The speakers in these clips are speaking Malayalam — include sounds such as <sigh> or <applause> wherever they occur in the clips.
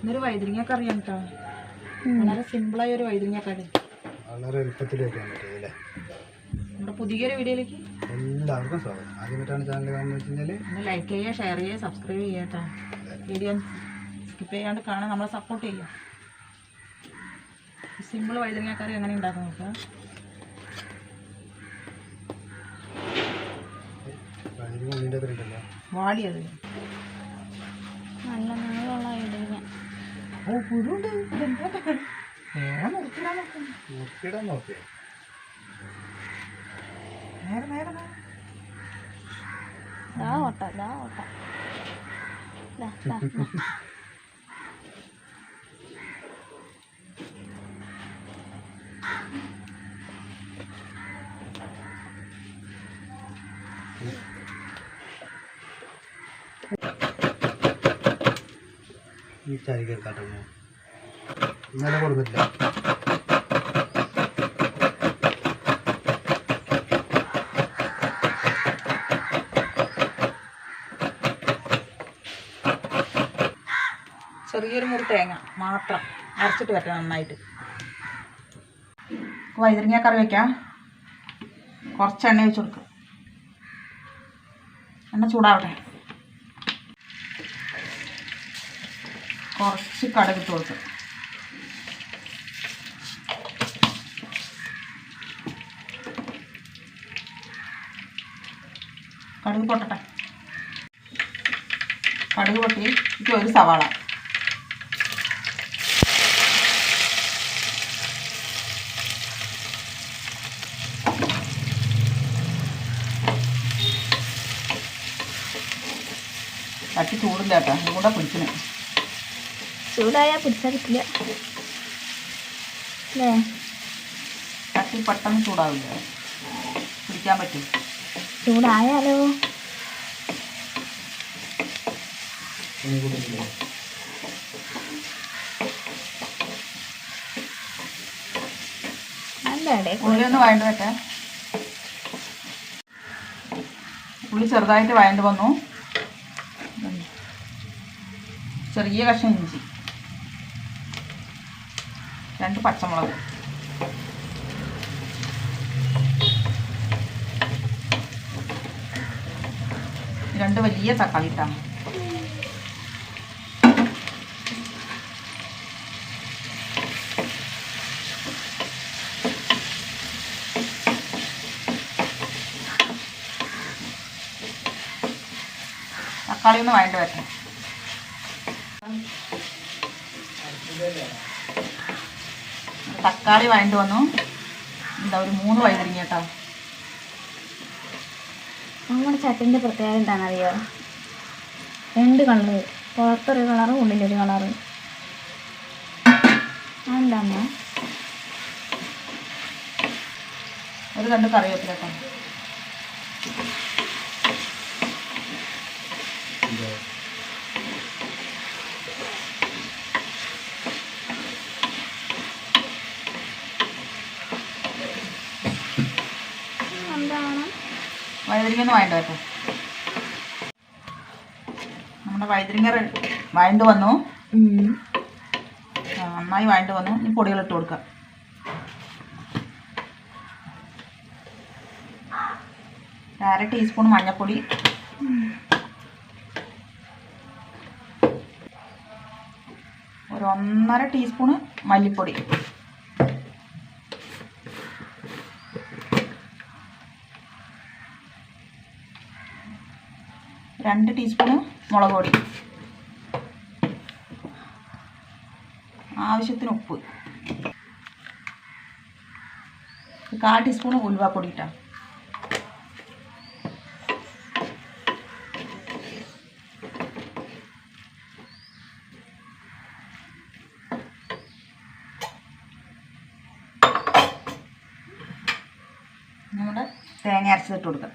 ഇന്നൊരു വൈദ്യുതിങ്ങ കറിയാണ് കേട്ടോ വളരെ സിമ്പിളായ ഒരു വൈദ്യുതിങ്ങ കറി വളരെ എളുപ്പത്തിൽ വെക്കാൻ പറ്റും നമ്മുടെ പുതിയൊരു വീഡിയോയിലേക്ക് എല്ലാവർക്കും സ്വാഗതം. ആദ്യമായിട്ടാണ് ചാനൽ കാണുന്നത് വെച്ച് കഴിഞ്ഞാൽ ഒന്ന് ലൈക്ക് ചെയ്യുക ഷെയർ ചെയ്യുക സബ്സ്ക്രൈബ് ചെയ്യുക കേട്ടോ വീഡിയോ സ്കിപ്പ് ചെയ്യാണ്ട് കാണാൻ നമ്മളെ സപ്പോർട്ട് ചെയ്യുക. സിമ്പിൾ വൈദ്യുതിങ്ങ കറി എങ്ങനെ ഉണ്ടാക്കും നോക്കാം. വാടിയത് ഓ പുഴുണ്ട് നേരെ മുറിച്ചിടാൻ നോക്കുന്നു നോക്കിയിടാൻ നോക്കിയോ നേരെ നേരെ. ദാ ഓട്ട ദാ ഓട്ട. ദാ, ദാ, ദാ. <laughs> ഈ ചരി കേൾക്കാട്ടോ ഇന്നലെ കൊടുത്തില്ല ചെറിയൊരു മുറി തേങ്ങ മാത്രം അരച്ചിട്ട് വെക്കണം നന്നായിട്ട്. വൈതരിങ്ങ കറി വയ്ക്കാം കുറച്ച് എണ്ണ വെച്ച് കൊടുക്കുക എണ്ണ ചൂടാവട്ടെ. കുറച്ച് കടുക് ഇട്ട് കൊടുക്കുക കടുക് പൊട്ടട്ടെ. കടുക് പൊട്ടി. ഇത് ഒരു സവാള. തട്ടി ചൂടില്ല കേട്ടോ. അതും ചൂടായാ പിടിച്ചാൽ കിട്ടില്ല. അല്ലേ ചട്ടി പെട്ടെന്ന് ചൂടാവില്ല. പിടിക്കാൻ പറ്റും. ചൂടായാലോ? ഇനി കൊടുക്കില്ല അല്ലേ ഉള്ളി ഒന്ന് വഴണ്ട് വെക്കാം. ഉള്ളി ചെറുതായിട്ട് വഴണ്ട് വന്നു. ചെറിയ കഷ്ണം ഇഞ്ചി. രണ്ട് പച്ചമുളക്. രണ്ട് വലിയ തക്കാളി ഇട്ടാണ് തക്കാളി ഒന്ന് വഴണ്ട് വരട്ടെ. തക്കാളി വഴണ്ട് വന്നു. എന്താ ഒരു മൂന്ന് വൈതരിങ്ങ കേട്ടോ. നമ്മുടെ ചട്ടിന്റെ പ്രത്യേകത എന്താണെന്നറിയോ? രണ്ട് കളറ്. പുറത്തൊരു കളറ് ഉള്ളിലൊരു കളറ്. അതെന്താ? ഒരു രണ്ട് കറിവേപ്പില കേട്ടോ. വഴുതിരിങ്ങ ഒന്ന് വഴണ്ട് കേട്ടോ. നമ്മുടെ വൈദ്യുതിങ്ങർ വഴണ്ട് വന്നു. നന്നായി വഴണ്ട് വന്നു. ഇനി പൊടികൾ ഇട്ട് കൊടുക്കാം. അര ടീസ്പൂൺ മഞ്ഞൾപ്പൊടി ഒരു ഒന്നര ടീസ്പൂണ് മല്ലിപ്പൊടി. രണ്ട് ടീസ്പൂണ് മുളക് പൊടി. ആവശ്യത്തിന് ഉപ്പ്. കാൽ ടീസ്പൂൺ ഉലുവാപ്പൊടി ഇട്ടാ. നമ്മുടെ തേങ്ങ അരച്ചിട്ട് കൊടുക്കാം.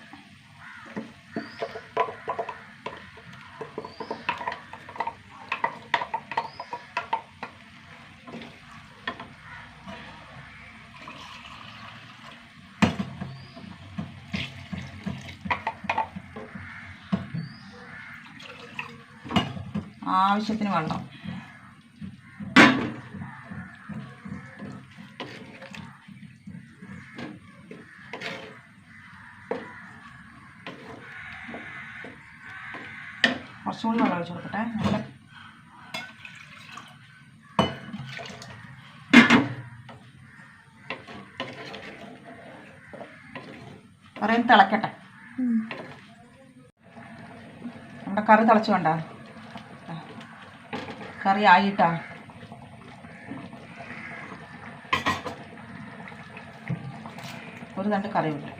ആവശ്യത്തിന് വെള്ളം. കുറച്ചുകൂടി വെള്ളം ഒഴിച്ചു കൊടുക്കട്ടെ. കുറേ തിളക്കട്ടെ. നമ്മുടെ കറി തിളച്ചു കൊണ്ടാ കറി ആയിട്ടാ ഒരു തണ്ട് കറി വിട്ടു.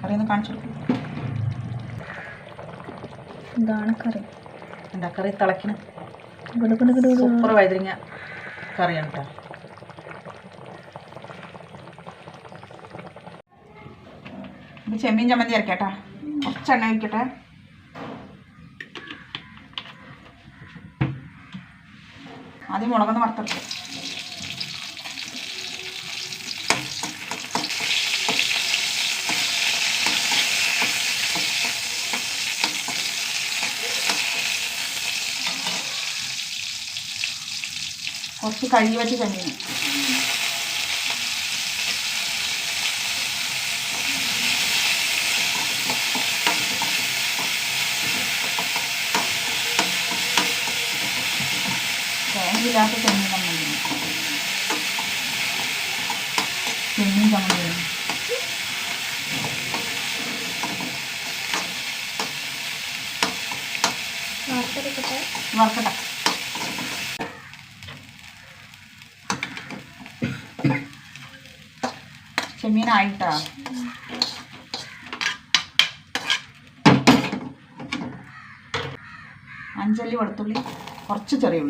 കറി ഒന്ന് കാണിച്ചു കൊടുക്കും. ഇതാണ് കറി? എന്താ കറി ഗുഡു. സൂപ്പർ വൈതരിങ്ങ കറിയാണ് കേട്ടോ ഇത് ചെമ്മീൻ ചമ്മന്തി അരക്കട്ടാ. കുറച്ച് എണ്ണ ഒഴിക്കട്ടെ. ആദ്യം മുളകൊന്ന് വറുത്തെടുക്കും. കുറച്ച് കഴുകി വെച്ച് തേങ്ങയില്ലാത്ത ചെമ്മീൻ ചമ്മന്തി ചെമ്മീൻ ചമ്മന്തി വറുത്തെടുക്കട്ടെ? ചെമ്മീൻ ചെമ്മീനായിട്ടാ. അഞ്ചല്ലി വെളുത്തുള്ളി കുറച്ച് ചെറിയ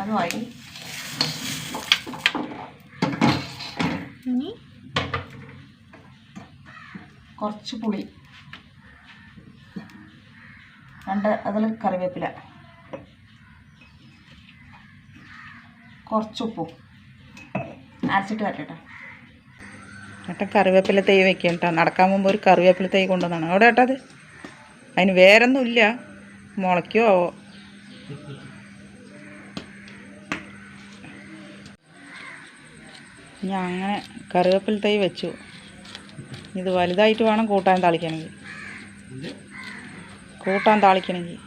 അതുമായി. ഇനി കുറച്ച് പുളി. രണ്ട് അതിൽ കറിവേപ്പില. കുറച്ച് ഉപ്പും. അരച്ചിട്ട് വരട്ടെ. ഏട്ടാ കറിവേപ്പില തൈ വെക്കാം കേട്ടോ നടക്കാൻ മുമ്പ് ഒരു കറിവേപ്പില തൈ കൊണ്ടുവന്നാണ്. അവിടെ ഏട്ടാ അത്? അതിന് വേറൊന്നും ഇല്ല ഞാൻ അങ്ങനെ കറിവേപ്പില തൈ വെച്ചു. ഇത് വലുതായിട്ട് വേണം കൂട്ടാൻ താളിക്കണമെങ്കിൽ കൂട്ടാൻ താളിക്കണമെങ്കിൽ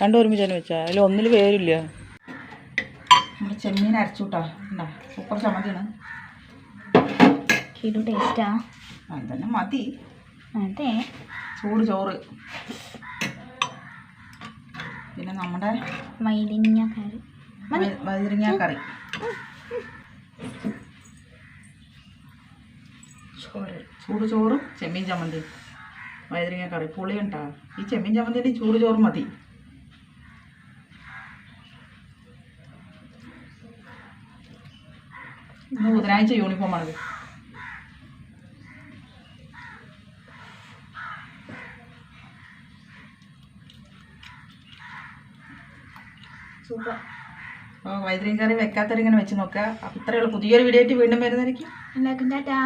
രണ്ടും ഒരുമിച്ച് തന്നെ വെച്ചാൽ അതിൽ ഒന്നിൽ പേരില്ല നമ്മുടെ ചെമ്മീൻ അരച്ചു കൂട്ടാ ഉണ്ടാ സൂപ്പർ ചമ്മതിയാണ് കിടു ടേസ്റ്റാ അത് തന്നെ മതി. അതെ. ചൂട് ചോറ്. പിന്നെ നമ്മുടെ വൈദിന്യ കറി. വഴുതിരിങ്ങ കറി. ചോറ്. ചൂട് ചോറും ചെമ്മീൻ ചമ്മന്തി വഴുതിരിങ്ങ കറി. പുളിയുണ്ടാ. ഈ ചെമ്മീൻ ചമ്മന്തിന്റെ ചൂട് ചോറ് മതി. ഇന്ന് ബുധനാഴ്ച യൂണിഫോമാണത് സൂപ്പർ അപ്പോൾ വൈദ്യുതി കറി വെക്കാത്തവരിങ്ങനെ വെച്ച് നോക്കുക. ഇത്രയേ പുതിയൊരു വീഡിയോ ആയിട്ട് വീണ്ടും വരുന്നതായിരിക്കും. എല്ലാവർക്കും ടാറ്റാ.